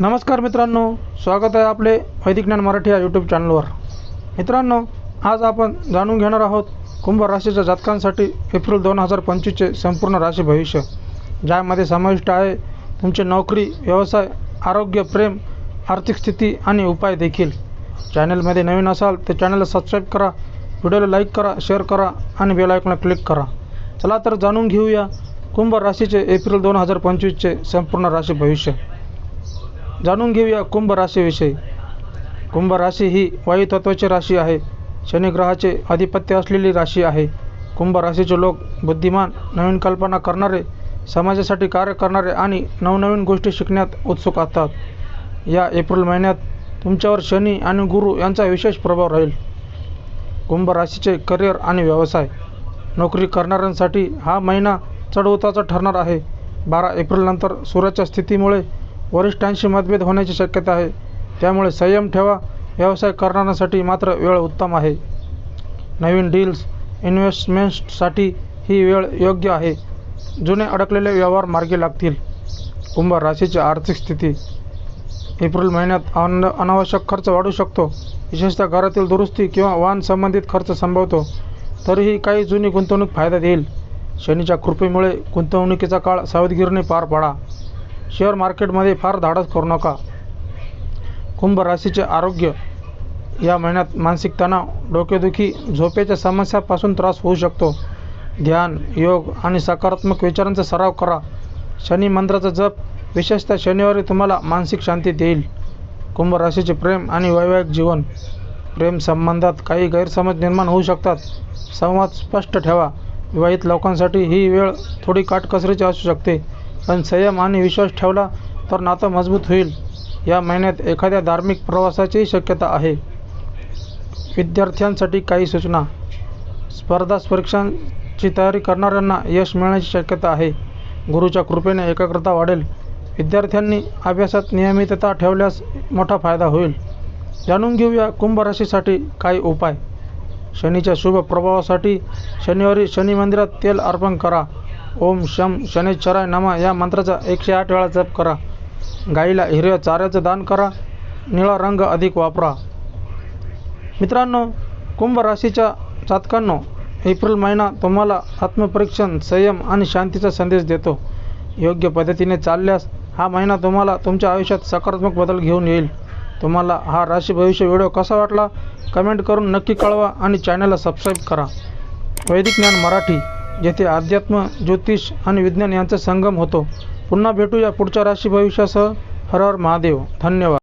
नमस्कार मित्रांनो स्वागत आहे आपले वैदिक ज्ञान मराठी या यूट्यूब चॅनलवर मित्रांनो आज आपण जाणून घेणार आहोत कुंभ राशीच्या जातकांसाठी एप्रिल दोन हजार पंचवीसचे संपूर्ण राशी भविष्य ज्यामध्ये समाविष्ट आहे तुमचे नोकरी व्यवसाय आरोग्य प्रेम आर्थिक स्थिती आणि उपाय देखील. चॅनलमध्ये नवीन असाल तर चॅनलला सबस्क्राईब करा व्हिडिओला लाईक करा शेअर करा आणि बेल आयकॉनला क्लिक करा. चला तर जाणून घेऊया कुंभ राशीचे एप्रिल दोन हजार पंचवीसचे संपूर्ण राशी भविष्य. जाणून घेऊया कुंभ राशीविषयी. कुंभ राशी ही वायुतत्वाची राशी आहे. शनिग्रहाचे आधिपत्य असलेली राशी आहे. कुंभ राशीचे लोक बुद्धिमान नवीन कल्पना करणारे समाजासाठी कार्य करणारे आणि नवनवीन गोष्टी शिकण्यात उत्सुक असतात. या एप्रिल महिन्यात तुमच्यावर शनी आणि गुरु यांचा विशेष प्रभाव राहील. कुंभ राशीचे करिअर आणि व्यवसाय. नोकरी करणाऱ्यांसाठी हा महिना चढउतारचा ठरणार आहे. बारा एप्रिलनंतर सूर्याच्या स्थितीमुळे वरिष्ठांशी मतभेद होण्याची शक्यता आहे. त्यामुळे संयम ठेवा. व्यवसाय करणाऱ्यांसाठी मात्र वेळ उत्तम आहे. नवीन डील्स इन्व्हेस्टमेंट्ससाठी ही वेळ योग्य आहे. जुने अडकलेले व्यवहार मार्गी लागतील. कुंभ राशीची आर्थिक स्थिती. एप्रिल महिन्यात अन अनावश्यक खर्च वाढू शकतो. विशेषतः घरातील दुरुस्ती किंवा वाहन संबंधित खर्च संभवतो. तरीही काही जुनी गुंतवणूक फायदा देईल. शनीच्या कृपेमुळे गुंतवणुकीचा काळ सावधगिरीने पार पाडा. शेअर मार्केटमध्ये फार धाडस करू नका. कुंभ राशीचे आरोग्य या महिन्यात मानसिक तणाव डोकेदुखी झोपेच्या समस्यापासून त्रास होऊ शकतो. ध्यान योग आणि सकारात्मक विचारांचा सराव करा. शनी मंत्राचा जप विशेषतः शनिवारी तुम्हाला मानसिक शांती देईल. कुंभ राशीचे प्रेम आणि वैवाहिक जीवन प्रेम संबंधात काही गैरसमज निर्माण होऊ शकतात. संवाद स्पष्ट ठेवा. विवाहित लोकांसाठी ही वेळ थोडी काटकसरीची असू शकते. पण संयम आणि विश्वास ठेवला तर नातं मजबूत होईल. या महिन्यात एखाद्या धार्मिक प्रवासाचीही शक्यता आहे. विद्यार्थ्यांसाठी काही सूचना. स्पर्धा परीक्षांची तयारी करणाऱ्यांना यश मिळण्याची शक्यता आहे. गुरुच्या कृपेने एकाग्रता वाढेल. विद्यार्थ्यांनी अभ्यासात नियमितता ठेवल्यास मोठा फायदा होईल. जाणून घेऊया कुंभ राशीसाठी काही उपाय. शनीच्या शुभ प्रभावासाठी शनिवारी शनी मंदिरात तेल अर्पण करा. ओम शम शनैश्चराय नमा. या मंत्राचा एकशे आठ वेळा जप करा. गाईला हिरव्या चाऱ्याचं दान करा. निळा रंग अधिक वापरा. मित्रांनो कुंभ राशीच्या जातकांनो एप्रिल महिना तुम्हाला आत्मपरीक्षण संयम आणि शांतीचा संदेश देतो. योग्य पद्धतीने चालल्यास हा महिना तुम्हाला तुमच्या आयुष्यात सकारात्मक बदल घेऊन येईल. तुम्हाला हा राशी भविष्य व्हिडिओ कसा वाटला? कमेंट करून नक्की कळवा आणि चॅनलला सबस्क्राईब करा. वैदिक ज्ञान मराठी. जेथे अध्यात्म ज्योतिष आणि विज्ञान यांचा संगम होतो. पुन्हा भेटूया पुढच्या राशी भविष्यासह. हर हर महादेव. धन्यवाद.